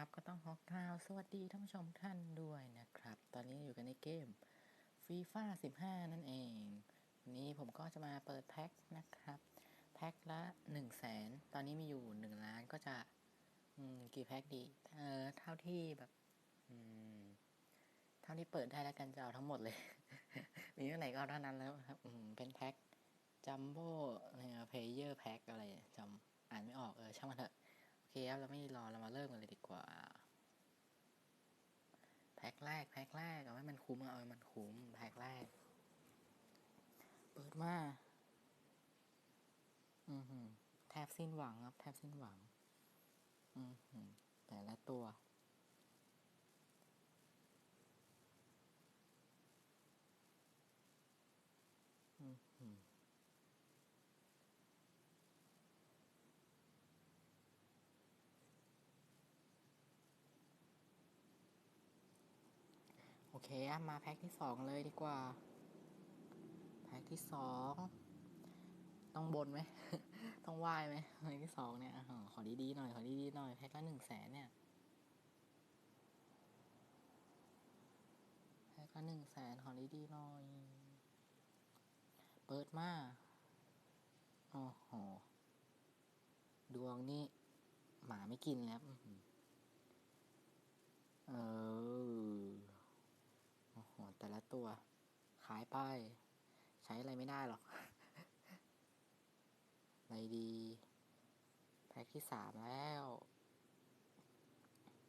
ครับ ก็ต้องขอกล่าวสวัสดีท่านผู้ชมท่านด้วยนะครับ ตอนนี้อยู่กันในเกมฟีฟ่า15 นั่นเอง วันนี้ผมก็จะมาเปิดแพ็คนะครับ แพ็คละ 1 0 0 0 0แสนตอนนี้มีอยู่ 1 ล้านก็จะ อืม กี่แพ็คดี เออ เท่าที่แบบ อืม เท่าที่เปิดได้แล้วกันจะเอาทั้งหมดเลย มีเท่าไหร่ก็เอาเท่านั้นแล้วครับ อืม เป็นแพ็คจัมโบ้เพลเยอร์แพ็คอะไรจำอ่านไม่ออกเออช่างมันเถอะ เคครับเราไม่รอเรามาเริ่มกันเลยดีกว่า แพ็คแรกแพ็คแรกเอาให้มันคุ้มเอาให้มันคุ้มแพ็คแรก เปิดมาอือหือแทบสิ้นหวังครับ แทบสิ้นหวัง อือหือแต่ละตัวอือหือ อเคมาแพ็คที่สองเลยดีกว่า แพ็คที่สองต้องบนไหม ต้องไหว้ไหมแพ็คที่สองเนี่ยอขอดีๆหน่อย ขอดีๆหน่อย แพ็คละหนึ่งแสนเนี่ย แพ็คละหนึ่งแสนขอดีๆหน่อย เปิดมาโอ้โห ดวงนี่หมาไม่กินแล้ว เออ ตัว ขายไป ใช้อะไรไม่ได้หรอกอะไรดี แพ็คที่สามแล้ว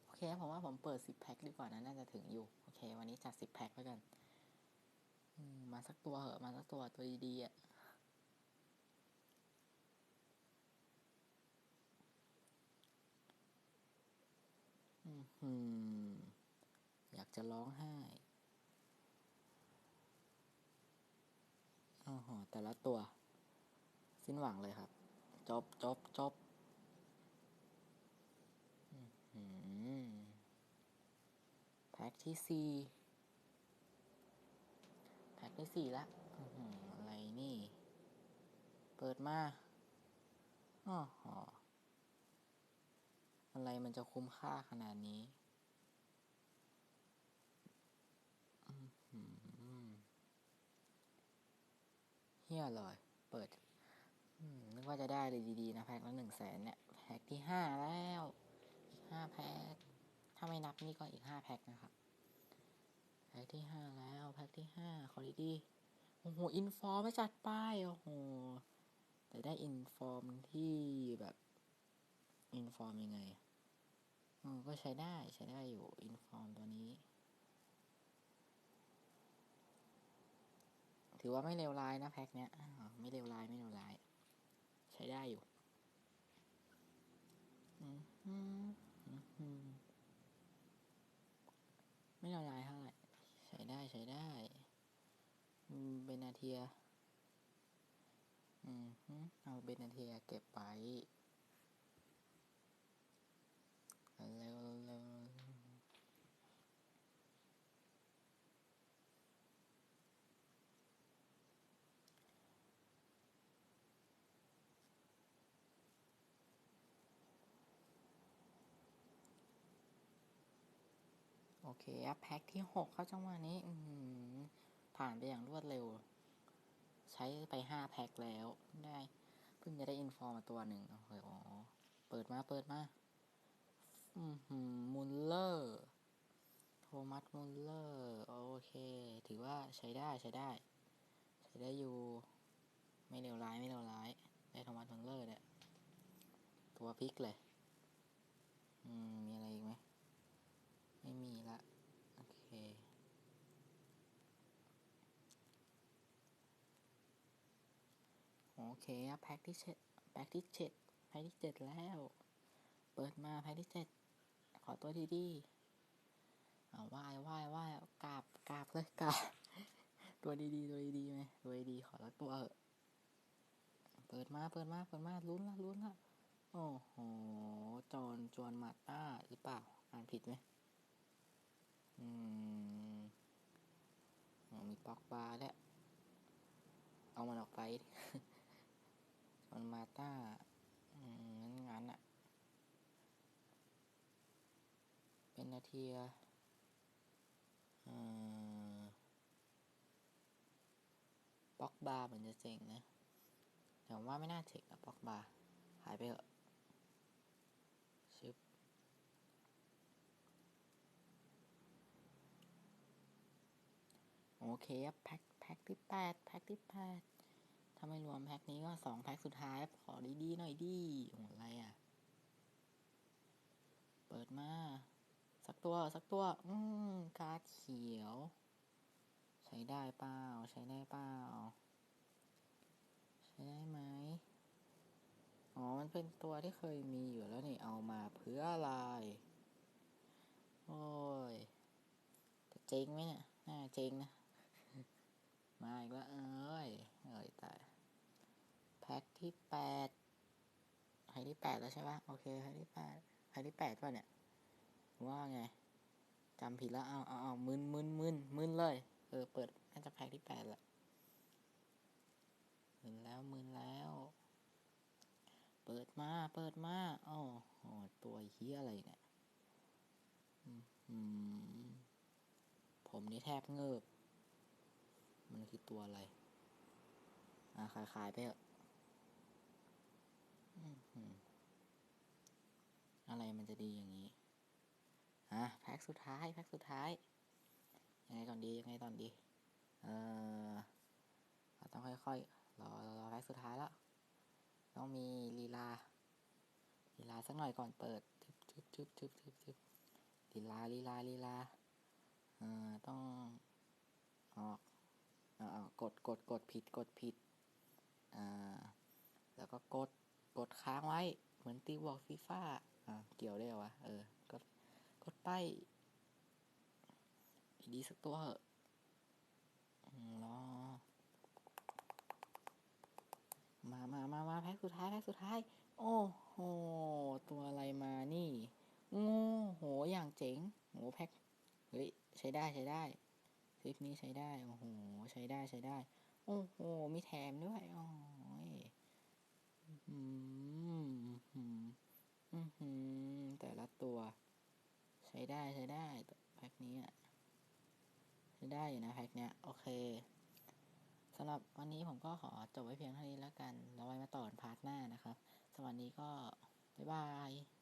โอเคผมว่าผมเปิดสิบแพ็คดีกว่านะน่าจะถึงอยู่ โอเค วันนี้จัดสิบแพ็คแล้วกันมาสักตัวเหอะ มาสักตัวตัวดีๆอะอือหืออยากจะร้องไห้ โอ้โหแต่ละตัว สิ้นหวังเลยครับ จบจบจบแพ็คที่สี่แพ็คที่สี่ละอะไรนี่ เปิดมาอ๋ออะไรมันจะคุ้มค่าขนาดนี้อื้อหือ เฮียเลย เปิดนึกว่าจะได้เลยดีๆนะแพ็คละหนึ่งแสนเนี่ย แพ็คที่ห้าแล้ว อีกห้าแพ็ค ถ้าไม่นับนี่ก็อีกห้าแพ็คนะครับ แพ็คที่ห้าแล้ว แพ็คที่ห้าขอดีๆโอ้โห อินฟอร์มไม่จัดป้าย โอ้โห แต่ได้อินฟอร์มที่แบบ อินฟอร์มยังไงอืมก็ใช้ได้ใช้ได้อยู่ อินฟอร์มตัวนี้ ถือว่าไม่เลวร้ายนะแพ็คเนี้ยไม่เลวร้ายไม่เลวร้าย ใช้ได้อยู่ไม่เลวร้ายเท่าไหร่ใช้ได้ใช้ได้อืมเบนาเทีย อืมฮึเอาเบนาเทียเก็บไปเร็วเร็วโอเคแพ็คที่หกเข้าจังหวะนี้ผ่านไปอย่างรวดเร็ว ใช้ไปห้าแพ็คแล้วได้เพิ่งจะได้อินฟอร์มมาตัวหนึ่งโอ้โหอ๋อเปิดมาเปิดมาอืมมุลเลอร์โทมัสมุลเลอร์โอเค ถือว่าใช้ได้ใช้ได้ ใช้ได้อยู่ ไม่เลวร้ายไม่เลวร้าย ได้โทมัสมุลเลอร์เนี่ยตัวพลิกเลย อืม มีอะไรอีกไหม ไม่มีละ โอเคโอเคแพ็คที่เจ็ดแพ็คที่เจ็ดแพ็คที่เจ็ดแล้ว เปิดมาแพ็คที่เจ็ดขอตัวดีๆเอาไหว้ไหว้ไหว้กราบกราบเลยกราบตัวดีๆตัวดีๆไหมตัวดีๆขอละตัวเถอะเปิดมาเปิดมาเปิดมาลุ้นละลุ้นละโอ้โหจอนจวนมาต้าหรือเปล่าอ่านผิดไหม อืมมีปอกบาแล้ว เอามันออกไปจอนมาต้าอืมงั้นงั้นอะนาทีละเอ่อบล็อกบาร์เหมือนจะเจ๋งนะ แต่ว่าไม่น่าเจ๋งนะบล็อกบาร์หายไปเถอะชึบโอ เคครับแพ็คแพ็คที่แปดแพ็คที่แปดถ้าไม่รวมแพ็คนี้ก็สองแพ็คสุดท้าย ขอดีๆหน่อยดีโอ้อะไรอะ เปิดมา สักตัวสักตัว อืมการ์ดเขียว ใช้ได้เปล่าใช้ได้เปล่าใช้ได้ไหมอ๋อ มันเป็นตัวที่เคยมีอยู่แล้วนี่ เอามาเพื่ออะไร โอ้ยจะเจ๊งไหมเนี่ย น่าเจ๊งนะ มาอีกแล้วเอ้ย เอ้ยตาย แพ็คที่แปดไฮที่แปดแล้วใช่ปะโอเคไฮที่แปดไฮที่แปดป่ะเนี่ย ว่าไงจำผิดแล้ว เอาเอาเอามึนมึนมึนมึนเลย เออ เปิด น่าจะแพ็คที่แปดแหละมึนแล้วมึนแล้ว เปิดมา เปิดมาอ๋อโอ้ตัวเฮียอะไรเนี่ย อืม ผมนี่แทบเงิบ มันคือตัวอะไร อะขายขายไปเถอะอะไรมันจะดีอย่างนี้อะแพ็คสุดท้ายแพ็คสุดท้าย ยังไงก่อนดียังไงตอนดี เออเราต้องค่อยๆรอรอแพ็คสุดท้ายแล้วต้องมีลีลาลีลาสักหน่อยก่อนเปิดจึ๊บจึ๊บจึ๊บจึ๊บจึ๊บจึ๊บลีลาลีลาลีลาเอ่อต้องออกเอาเอา กดกดกดผิดกดผิดอ่าแล้วก็กดกดค้างไว้ เหมือนตีวอลฟีฟ่าอ่าเกี่ยวได้เหรอวะเออกดกดไปดีสักตัวเหอะรอมามามามาแพ็คสุดท้ายแพ็คสุดท้าย โอ้โห ตัวอะไรมานี่โอ้โห อย่างเจ๋งโหแพ็คเฮ้ย ใช้ได้ใช้ได้ คลิปนี้ใช้ได้ โอ้โห ใช้ได้ใช้ได้ โอ้โห มีแถมด้วย โอ้ยอืมอืมอืมแต่ละตัว ใช้ได้ใช้ได้แพ็คนี้อะใช้ได้อยู่นะแพ็คเนี้ย โอเคสำหรับวันนี้ผมก็ขอจบไว้เพียงเท่านี้แล้วกัน แล้วไว้มาต่อกันพาร์ทหน้านะครับสวัสดีก็ บ๊ายบาย